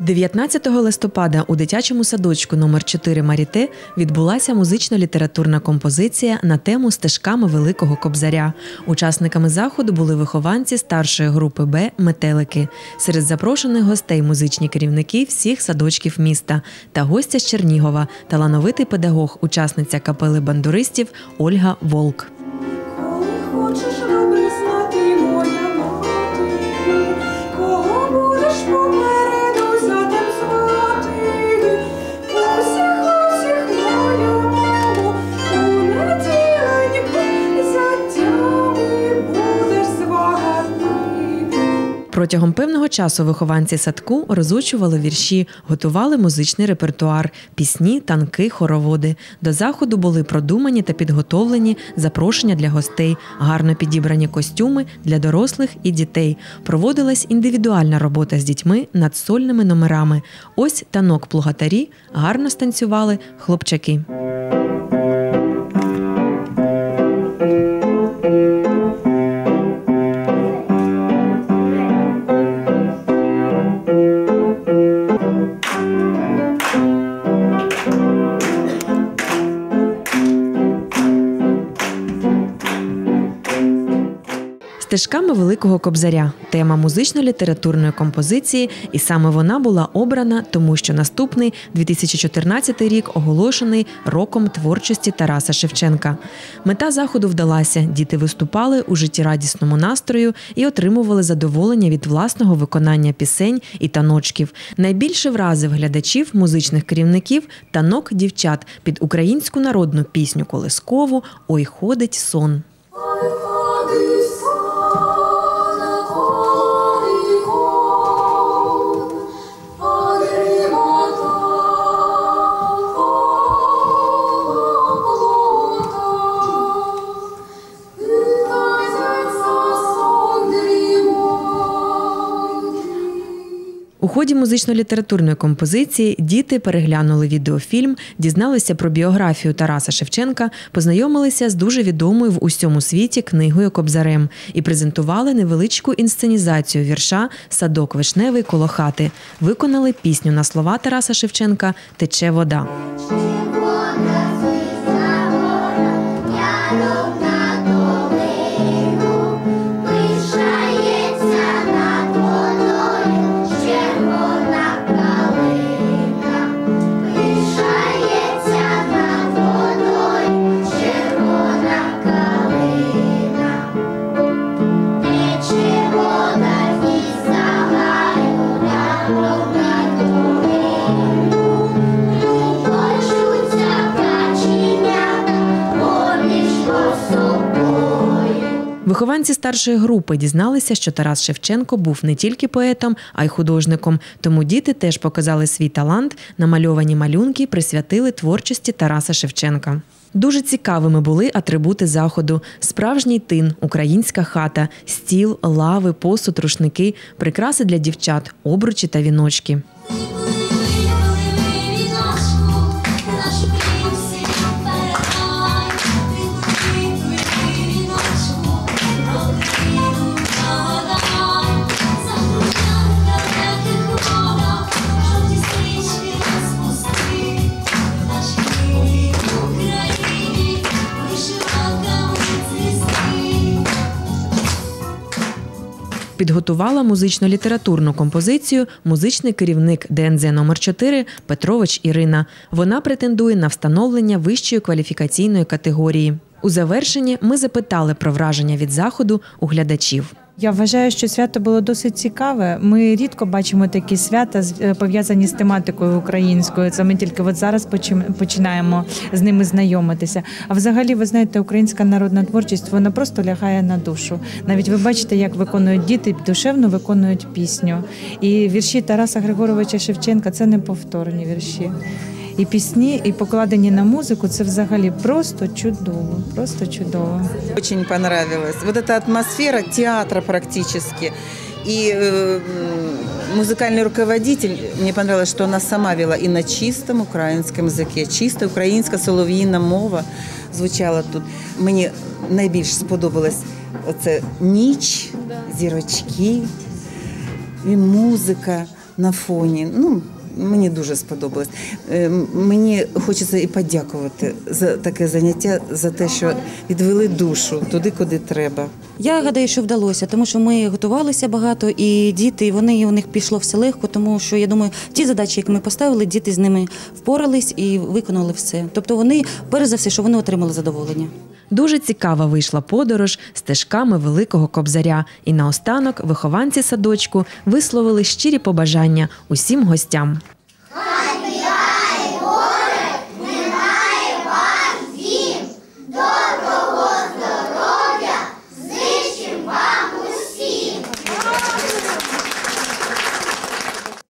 19 листопада у дитячому садочку номер 4 Маріте відбулася музично-літературна композиція на тему стежками Великого Кобзаря. Учасниками заходу були вихованці старшої групи Б Метелики. Серед запрошених гостей музичні керівники всіх садочків міста та гостя з Чернігова, талановитий педагог, учасниця капели бандуристів Ольга Волк. Коли хочеш Протягом певного часу вихованці садку розучували вірші, готували музичний репертуар, пісні, танки, хороводи. До заходу були продумані та підготовлені запрошення для гостей, гарно підібрані костюми для дорослих і дітей. Проводилась індивідуальна робота з дітьми над сольними номерами. Ось танок плугатарі гарно станцювали хлопчаки. Стежками Великого Кобзаря тема музично-літературної композиції, і саме вона була обрана, тому що наступний 2014 рік оголошений роком творчості Тараса Шевченка. Мета заходу вдалася. Діти виступали у життєрадісному настрою і отримували задоволення від власного виконання пісень і таночків. Найбільше вразив глядачів, музичних керівників танок дівчат під українську народну пісню Колискову Ой ходить сон. У ході музично-літературної композиції діти переглянули відеофільм, дізналися про біографію Тараса Шевченка, познайомилися з дуже відомою в усьому світі книгою Кобзарем і презентували невеличку інсценізацію вірша Садок вишневий коло хати. Виконали пісню на слова Тараса Шевченка Тече вода. Вихованці старшої групи дізналися, що Тарас Шевченко був не тільки поетом, а й художником. Тому діти теж показали свій талант. Намальовані малюнки присвятили творчості Тараса Шевченка. Дуже цікавими були атрибути заходу: справжній тин, українська хата, стіл, лави, посуд, рушники, прикраси для дівчат, обручі та віночки. Підготувала музично-літературну композицію музичний керівник ДНЗ номер 4 Петрович Ірина. Вона претендує на встановлення вищої кваліфікаційної категорії. У завершенні ми запитали про враження від заходу у глядачів. Я вважаю, що свято було досить цікаве. Ми рідко бачимо такі свята е, пов'язані з тематикою українською. Це ми тільки от зараз починаємо з ними знайомитися. А взагалі, ви знаєте, українська народна творчість вона просто лягає на душу. Навіть ви бачите, як виконують діти, душевно виконують пісню. І вірші Тараса Григоровича Шевченка це неповторні вірші І пісні, і покладені на музику це взагалі просто чудово, просто чудово. Очень понравилось. Вот эта атмосфера театра практически. И э, м, музыкальный руководитель, мне понравилось, что она сама вела и на чистом украинском языке. Чиста українська солов'їна мова звучала тут. Мені найбільше сподобалось оце ніч, зірочки, і музика, на фоні. Ну, мені дуже сподобалось. Е, Мені хочеться і подякувати за таке заняття, за те, що відвели душу туди, куди треба. Я гадаю, що вдалося, тому що ми готувалися багато, і діти вони у них пішло все легко, тому що я думаю, ті задачі, які ми поставили, діти з ними впорались і виконали все. Тобто вони, перш за все, що вони отримали задоволення. Дуже цікава вийшла подорож стежками великого кобзаря. І наостанок вихованці садочку висловили щирі побажання усім гостям.